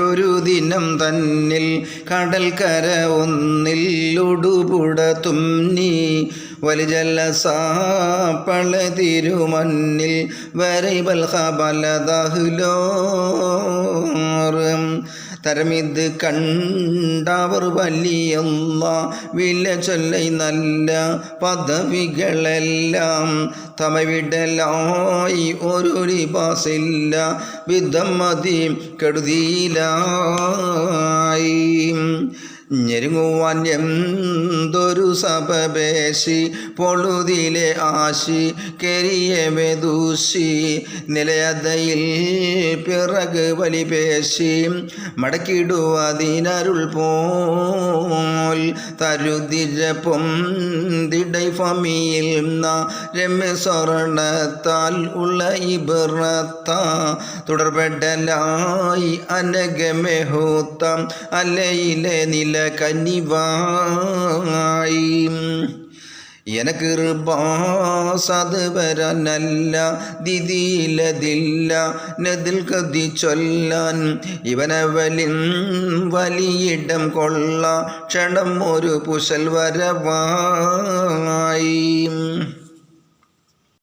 ഒരു ദിനം തന്നിൽ കടൽക്കര ഒന്നിൽ ഒടുപുട തുന്നി വലിജല്ല സാപ്പള തിരുമന്നിൽ വരൈബൽ ഹബലദഹ്ലോറും തരമിത് കണ്ടവർ വലിയല്ല വില ചൊല്ലൈ നല്ല പദവികളെല്ലാം. തമവിടലായി ഒരു ലിബാസില്ല വിധം മതി കെടുതിയിലായി. ഞെരുങ്ങുവാൻ എന്തൊരു സഭപേശി പൊളുതിലെ ആശി കെരിയ വെദൂശി നിലയതയിൽ പിറക് വലിപേശി മടക്കിടുവതിനരുൾ പോൽ തരുതിരപ്പം തിടൈഫമിയിൽ ഫമിയിൽ രമ്യ സ്വർണത്താൽ ഉള്ള ഇബറത്ത തുടർപെടലായി അനഗമെഹൂത്തം അല്ലയിലെ നില കന്നിവായി എനക്ക് റുബാസത് വരാനല്ല ദിതിയിലതില്ല നെതിൽ കതി ചൊല്ലാൻ. ഇവനവലിൻ വലിയിടം കൊള്ള ക്ഷണം ഒരു പുശൽ വരവായി.